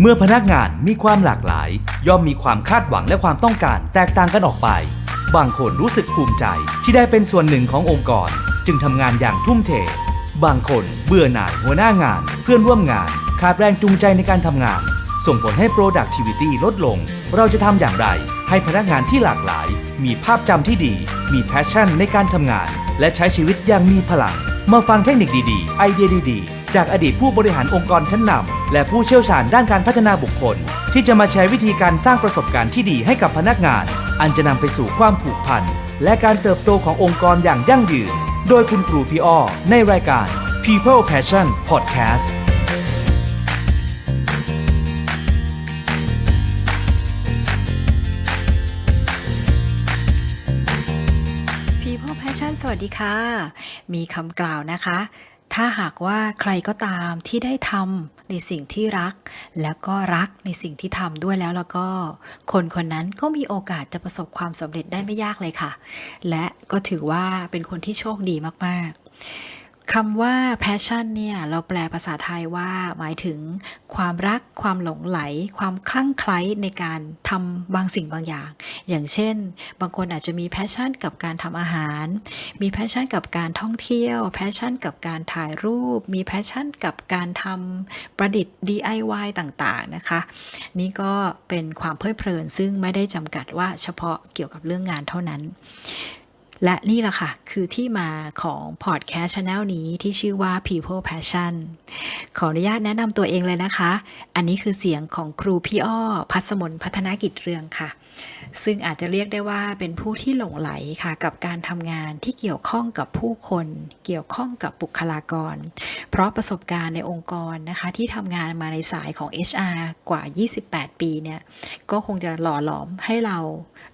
เมื่อพนักงานมีความหลากหลาย ย่อมมีความคาดหวังและความต้องการแตกต่างกันออกไป บางคนรู้สึกภูมิใจที่ได้เป็นส่วนหนึ่งขององค์กร จึงทำงานอย่างทุ่มเท บางคนเบื่อหน่ายหัวหน้างาน เพื่อนร่วมงาน ขาดแรงจูงใจในการทำงาน ส่งผลให้ productivity ลดลง เราจะทำอย่างไร ให้พนักงานที่หลากหลาย มีภาพจำที่ดี มี passion ในการทำงาน และใช้ชีวิตอย่างมีพลัง มาฟังเทคนิคดีๆ ไอเดียดีๆ จากอดีตผู้บริหารองค์กรชั้นนำ และผู้เชี่ยวชาญด้านการพัฒนาบุคคล ที่จะมาแชร์วิธีการสร้างประสบการณ์ที่ดีให้กับพนักงาน อันจะนำไปสู่ความผูกพันและการเติบโตขององค์กรอย่างยั่งยืน โดยคุณครูพี่อ้อในรายการ People Passion Podcast People Passion สวัสดีค่ะ มีคำกล่าวนะคะ ถ้าหากว่าใครก็ตามที่ได้ทำในสิ่งที่รัก แล้วก็รักในสิ่งที่ทำด้วยแล้วแล้วก็ คนคนนั้นก็มีโอกาสจะประสบความสำเร็จได้ไม่ยากเลยค่ะ และก็ถือว่าเป็นคนที่โชคดีมากๆ คำว่า passion เนี่ยเราแปลภาษาไทยว่าหมายถึงความรัก ความหลงไหล ความคลั่งไคล้ในการทำบางสิ่งบางอย่าง อย่างเช่น บางคนอาจจะมี passion กับการทำอาหาร มี passion กับการท่องเที่ยว passion กับการถ่ายรูป มี passion กับการทำประดิษฐ์ DIY ต่างๆนะคะ นี่ก็เป็นความเพลิดเพลินซึ่งไม่ได้จำกัดว่าเฉพาะเกี่ยวกับเรื่องงานเท่านั้น และนี่แหละค่ะ คือที่มาของพอดแคสต์ช anel นี้ที่ชื่อว่า People Passion ขออนุญาตแนะนำตัวเองเลยนะคะ อันนี้คือเสียงของครูพี่อ้อ พัสมนพัฒนากิจเรืองค่ะ ซึ่งอาจจะเรียกได้ว่าเป็นผู้ที่หลงไหลค่ะกับการทำงานที่เกี่ยวข้องกับผู้คน เกี่ยวข้องกับบุคลากร เพราะประสบการณ์ในองค์กรนะคะที่ทำงานมาในสายของ HR กว่า 28 ปีเนี่ยก็คงจะหล่อหลอมให้เรา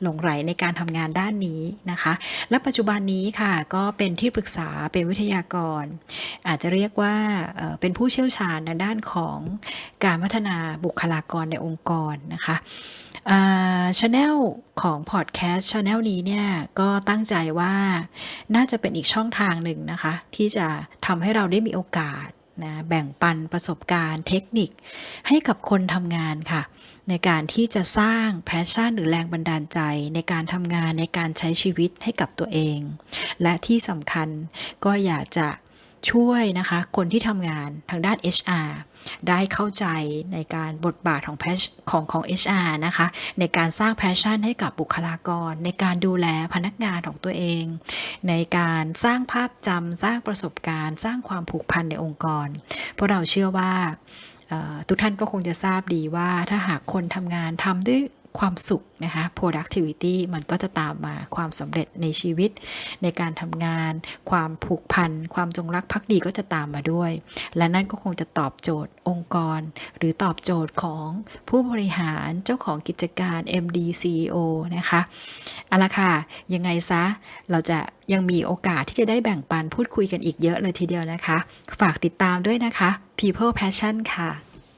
หลงไหลในการทำงานด้านนี้นะคะ และปัจจุบันนี้ค่ะก็เป็นที่ปรึกษาเป็นวิทยากร อาจจะเรียกว่าเอ่อเป็นผู้เชี่ยวชาญในด้านของการพัฒนาบุคลากรในองค์กรนะคะ ช anel ของพอดแคสต์ช anel นี้เนี่ยก็ตั้งใจว่าน่าจะเป็นอีกช่องทางหนึ่งนะคะ ที่จะทำให้เราได้มีโอกาสนะแบ่งปันประสบการณ์เทคนิคให้กับคนทำงานค่ะ ในการที่จะสร้างแพชชั่นหรือแรงบันดาลใจ ในการทำงานในการใช้ชีวิตให้กับตัวเอง และที่สำคัญก็อยากจะ ช่วยนะคะคนที่ทำงานทางด้าน HR ได้เข้าใจในการบทบาทของ Pas- ของของ HR นะคะ ในการสร้างแพชชั่นให้กับบุคลากร ในการดูแลพนักงานของตัวเอง ในการสร้างภาพจำสร้างประสบการณ์ สร้างความผูกพันในองค์กร เพราะเราเชื่อว่าทุกท่านก็คงจะทราบดีว่าถ้าหากคนทำงานทำด้วย ความสุขนะคะ productivity มันก็จะตามมาความสำเร็จในชีวิต ในการทำงาน ความผูกพัน ความจงรักภักดีก็จะตามมาด้วย และนั่นก็คงจะตอบโจทย์องค์กร หรือตอบโจทย์ของผู้บริหารเจ้าของกิจการ MD CEO นะคะเอาละค่ะ ยังไงซะ เราจะยังมีโอกาสที่จะได้แบ่งปันพูดคุยกันอีกเยอะเลยทีเดียวนะคะ ฝากติดตามด้วยนะคะ People Passion ค่ะ